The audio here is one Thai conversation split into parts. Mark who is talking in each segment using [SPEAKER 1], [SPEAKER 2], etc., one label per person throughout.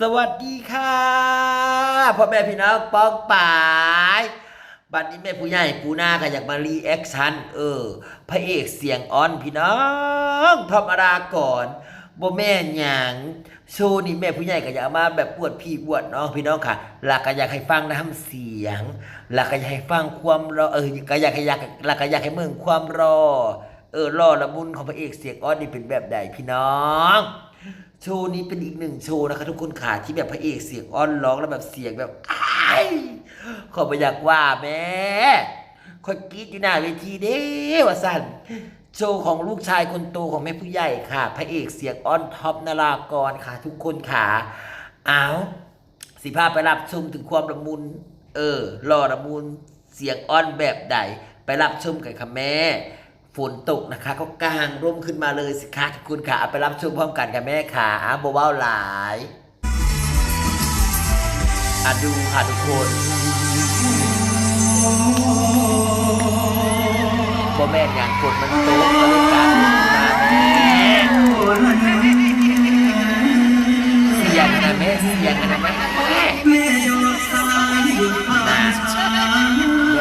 [SPEAKER 1] สวัสดีค่ะพ่อแม่พี่น้องป้องป่ายบัดนี้แม่ผู้ใหญ่ปูนาก็อยากมารีแอคชั่นเออ พระเอกเสียงอ่อนพี่น้องธรรมดาก่อนบ่แม่หยังโชว์นี่แม่ผู้ใหญ่ก็อยากมาแบบปวดพี่ปวดน้องพี่น้องค่ะหลักก็อยากให้ฟังน้ำเสียงหลักก็อยากให้ฟังความรอเออก็อยากให้อยากหลักก็อยากให้เมืองความรอเออรอละมุนของพระเอกเสียงอ่อนนี่เป็นแบบใดพี่น้อง โชว์นี้เป็นอีกหนึ่งโชว์นะคะ ทุกคนค่ะที่แบบพระเอกเสียงอ้อนร้องแล้วแบบเสียงแบบอ้ขอไปอยากว่าแม่คอยกรีดอยู่หน้าเวทีเด้วสันโชว์ของลูกชายคนโตของแม่ผู้ใหญ่ค่ะ พระเอกเสียงอ้อนท็อปนารากรค่ะ ทุกคนค่ะเอาสิพาพไปรับชมถึงความละมุน เออรอละมุนเสียงอ้อนแบบใด ไปรับชมกันค่ะแม่ ฝนตกนะคะ ก็กางร่มขึ้นมาเลยสิคะทุกคนค่ะเอาไปรับชมพร้อมกันกับแม่ค่ะอ้าวเบาๆหลายอะดูค่ะทุกคนบ่แม่นอย่างฝนมันตกก็เลยกางร่มมาแม่เสียงนะแม่เสียงนะแม่แม่แม่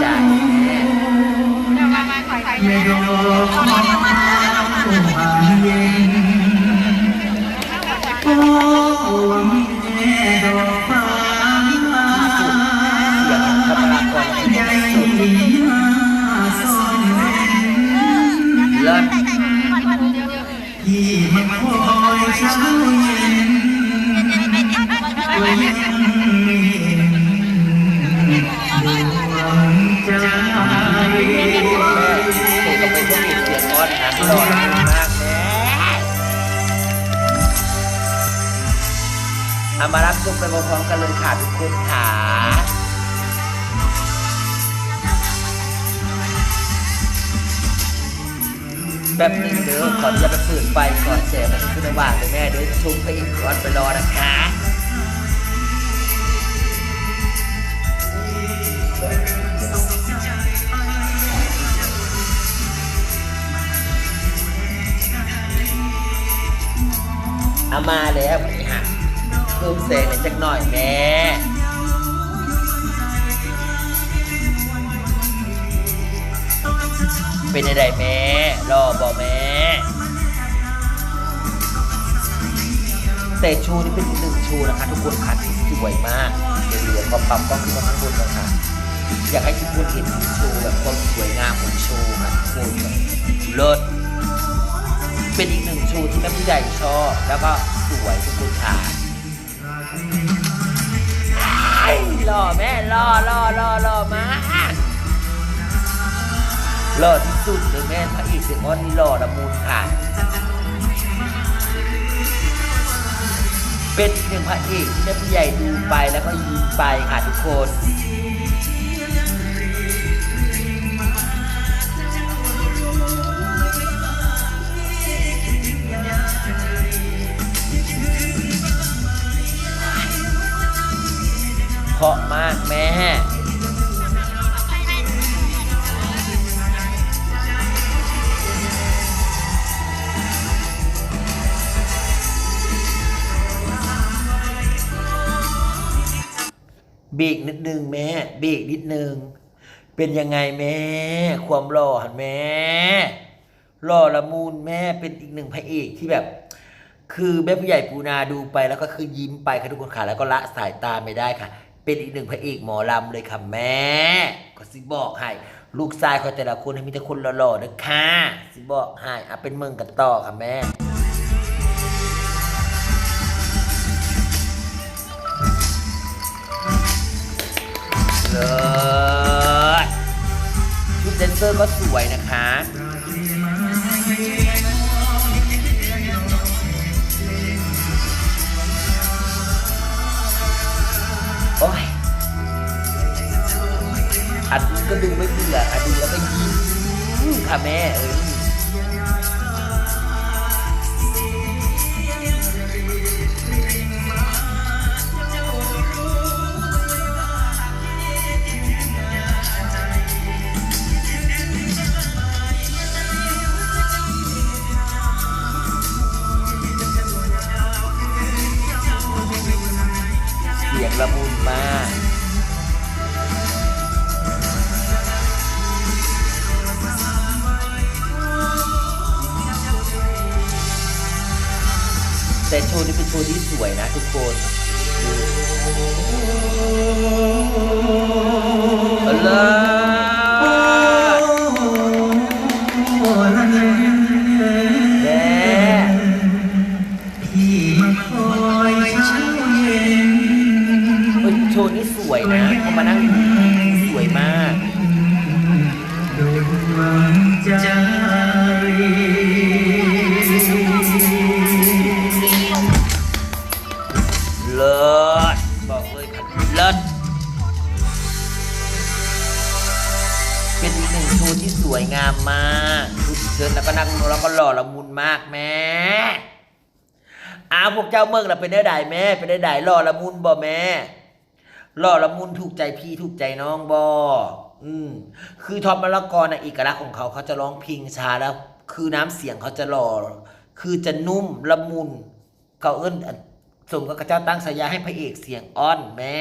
[SPEAKER 1] ใหญ่ แม่
[SPEAKER 2] อกเสี
[SPEAKER 1] ยงอ่
[SPEAKER 2] อนะ
[SPEAKER 1] หล่อมากแม่เอามารับชมไปพร้อมๆกันเลยค่ะทุกคนค่ะแบบนึงเด้อขออนุญาตไปเปิดไฟก่อนแสงมันขึ้นระหว่างเลยแม่เดี๋ยวชมไปอีกก่อนไปรอนะคะ อามาแล้วนี่ฮะเพิ่มแสงหน่อยจักหน่อยแม่เป็นยังไงแม่รอบอกแม่แต่ชูนี่เป็นอีกหนึ่งชูนะคะ ทุกคนค่ะที่สวยมากเหลือความปั๊มก็ขึ้นมาข้างบนเลยค่ะอยากให้ทุกคนเห็นโชว์แบบความสวยงามของโชว์ค่ะทุกคนเลิศ เป็นอีกหนึ่งชูที่แม่ผู้ใหญ่ชอบ แล้วก็สวยทุกคนค่ะหล่อแม่หล่อหล่อหล่อหล่อมากหล่อที่สุดเลยแม่พระเอกเสียงอ้อนนี่หล่อละมุนค่ะ เป็นอีกหนึ่งพระเอกที่แม่ผู้ใหญ่ดูไปแล้วก็ยิ้มไปค่ะทุกคน เบรกนิดนึงแม่เบรกนิดนึง เป็นยังไงแม่ ความหล่อหันแม่หล่อละมุนแม่เป็นอีกหนึ่งพระเอกที่แบบ คือแม่ผู้ใหญ่ปูนาดูไปแล้วก็คือยิ้มไปค่ะทุกคนค่ะแล้วก็ละสายตาไม่ได้ค่ะ เป็นอีกหนึ่งพระเอกหมอลำเลยค่ะแม่ก็สิบอกให้ลูกชายเขาแต่ละคนให้มีแต่คนหล่อๆนะคะสิบอกให้อะเป็นเมืองกันต่อค่ะแม่ เลิศชุดแดนเซอร์ก็สวยนะคะ โอ้ย อัดก็ดูไม่เบื่ออัดดูแล้วก็ยิ้มค่ะแม่เอ้ย สียงละมุนมากแต่โชว์นี้เป็นโชว์ที่สวยนะทุกคนดูเอา ก็หล่อละมุนมากแม่อ้าวพวกเจ้าเมืองเราเป็นได้ไดแม่เป็นได้ไดหล่อละมุนบ่แม่หล่อละมุนถูกใจพี่ถูกใจน้องบ่อืมคือทอมมะละกอนะเอกลักษณ์ของเขาเขาจะร้องเพลงช้าแล้ว คือน้ำเสียงเขาจะหล่อคือจะนุ่มละมุนเขาเอิ้นสมกับเจ้าตั้งฉายาให้พระเอกเสียงอ้อนแม่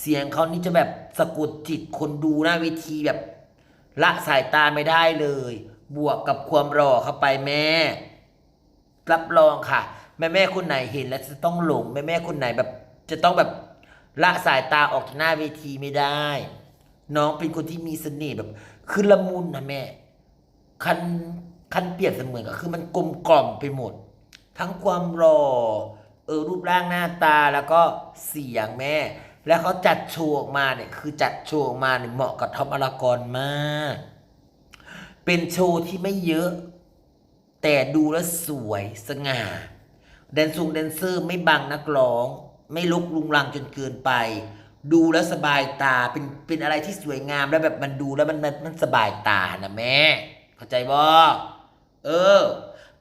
[SPEAKER 1] เสียงเขานี่จะแบบสะกดจิตคนดูหน้าเวทีแบบละสายตาไม่ได้เลย บวกกับความหล่อเข้าไปแม่ รับรองค่ะ แม่แม่คนไหนเห็นแล้วจะต้องหลงแม่แม่คนไหนแบบ จะต้องแบบละสายตาออกจากหน้าเวทีไม่ได้ น้องเป็นคนที่มีเสน่ห์แบบ คือละมุนนะแม่ คันคันเปรียบเสมือนก็คือมันกลมกล่อมไปหมด ทั้งความหล่อเออรูปร่างหน้าตาแล้วก็เสียงแม่ แล้วเขาจัดโชว์ออกมาเนี่ยคือจัดโชว์ออกมาเนี่ยเหมาะกับท็อปอลากรมาก เป็นโชว์ที่ไม่เยอะ แต่ดูแล้วสวยสง่า แดนซุงแดนเซอร์ไม่บังนักร้อง ไม่ลุกลุงลังจนเกินไป ดูแล้วสบายตาเป็นเป็นอะไรที่สวยงามแล้วแบบมันดูแล้วมันมันมันสบายตานะแม่ เข้าใจบ่เออ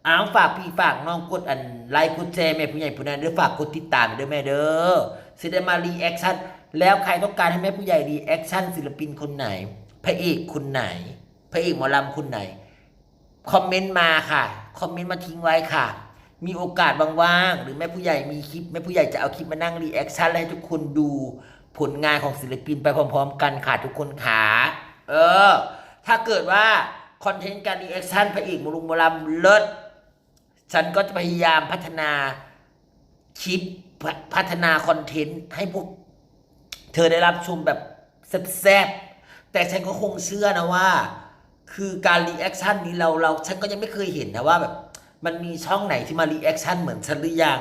[SPEAKER 1] อ้าวฝากพี่ฝากน้องกดอันไลค์กดแชร์แม่ผู้ใหญ่ผู้นั้นเด้อฝากกดติดตามเด้วยแม่เด้อสิได้มารีแอคชั่นแล้วใครต้องการให้แม่ผู้ใหญ่รีแอคชั่นศิลปินคนไหน พระเอกคนไหน พระเอกหมอลำคนไหน คอมเมนต์มาค่ะ คอมเมนต์มาทิ้งไว้ค่ะ มีโอกาสว่างๆ หรือแม่ผู้ใหญ่มีคลิป แม่ผู้ใหญ่จะเอาคลิปมานั่งรีแอคชั่นให้ทุกคนดูผลงานของศิลปินไปพร้อมๆ กันค่ะทุกคนขาเออ ถ้าเกิดว่าคอนเทนต์การรีแอคชั่นพระเอกมลุงมลำเลิศฉันก็จะพยายามพัฒนาคลิปพพัฒนาคอนเทนต์ให้พวก เธอได้รับชมแบบแซ่บๆแต่ฉันก็คงเชื่อนะว่า คือการรีแอคชั่นนี้เราเราฉันก็ยังไม่เคยเห็นนะว่าแบบมันมีช่องไหนที่มารีแอคชั่นเหมือนฉันหรือยัง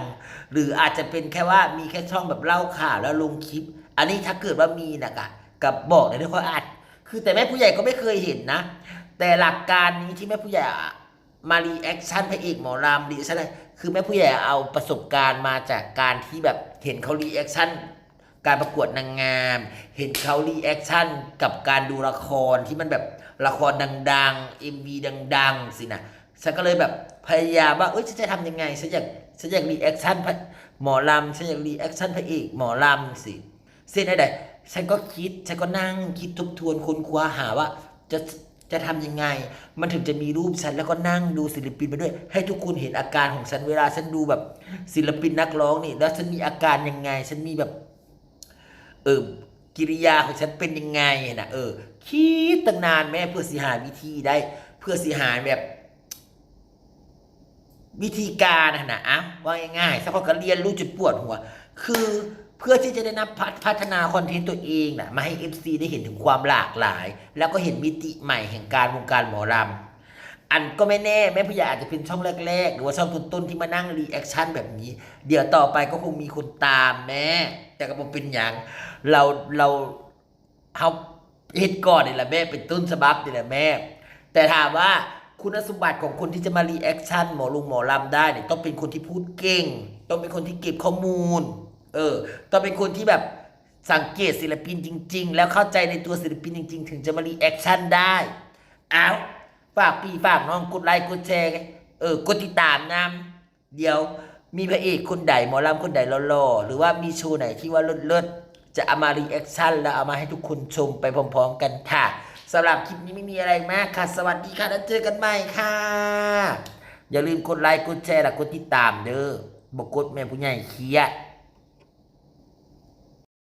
[SPEAKER 1] หรืออาจจะเป็นแค่ว่ามีแค่ช่องแบบเล่าข่าวแล้วลงคลิป อันนี้ถ้าเกิดว่ามีนะกะกับบอกเลยด้วยเขาอัด คือแต่แม่ผู้ใหญ่ก็ไม่เคยเห็นนะ แต่หลักการนี้ที่แม่ผู้ใหญ่มารีแอคชั่นพระเอกหมอรามรีแอคชั่นอะไรคือแม่ผู้ใหญ่เอาประสบการณ์มาจากการที่แบบเห็นเขารีแอคชั่นการประกวดนางงาม เห็นเขารีแอคชั่นกับการดูละครที่มันแบบ ละครดังๆ MV ดัง ๆ สินะฉันก็เลยแบบพยายามว่าเอ้ยฉันจะทำยังไงฉันอยากฉันอยากรีแอคชั่นหมอลำฉันอยากรีแอคชั่นพระเอกหมอลำสิเส้นไหนๆฉันก็คิดฉันก็นั่งคิดทบทวนค้นคว้าหาว่าจะจะทำยังไง มันถึงจะมีรูปฉันแล้วก็นั่งดูศิลปินไปด้วย ให้ทุกคนเห็นอาการของฉันเวลาฉันดูแบบศิลปินนักร้องนี่ แล้วฉันมีอาการยังไง ฉันมีแบบ เออ กิริยาของฉันเป็นยังไงนะเออ คิดตั้งนานแม่เพื่อสิหาวิธีได้ เพื่อสิหาแบบ วิธีการนะนะอะว่าง่ายๆสักพักก็เรียนรู้จุดปวดหัว คือเพื่อที่จะได้นำพัฒพัฒนาคอนเทนต์ตัวเองนะมาให้ FC ได้เห็นถึงความหลากหลาย แล้วก็เห็นมิติใหม่แห่งการวงการหมอลำ อันก็ไม่แน่ แม่ผู้ใหญ่อาจจะเป็นช่องแรก ๆ หรือว่าช่องต้นๆที่มานั่งรีแอคชั่นแบบนี้ เดี๋ยวต่อไปก็คงมีคนตามแม่แต่ก็บ่เป็นอย่างเราเราเขาเห็นก่อนนี่แหละแม่เป็นต้นฉบับนี่แหละแม่ แต่ถามว่าคุณสมบัติของคนที่จะมารีแอคชั่นหมอลุงหมอลำได้เนี่ยต้องเป็นคนที่พูดเก่ง ต้องเป็นคนที่เก็บข้อมูล เออ ต้องเป็นคนที่แบบสังเกตศิลปินจริง ๆ แล้วเข้าใจในตัวศิลปินจริง ๆ ถึงจะมารีแอคชั่นได้เอา ฝากพี่ฝากน้องกดไลค์กดแชร์เออกดติดตามนำเดี๋ยวมีพระเอกคนใดหมอลำคนใดหล่อๆหรือว่ามีโชว์ไหนที่ว่าเลิศๆจะเอามารีแอคชั่นแล้วเอามาให้ทุกคนชมไปพร้อมๆกันค่ะสำหรับคลิปนี้ไม่มีอะไรมากค่ะ สวัสดีค่ะแล้วเจอกันใหม่ค่ะ อย่าลืมกดไลค์กดแชร์และกดติดตามเด้อบอกกดแม่ผู้ใหญ่เคียด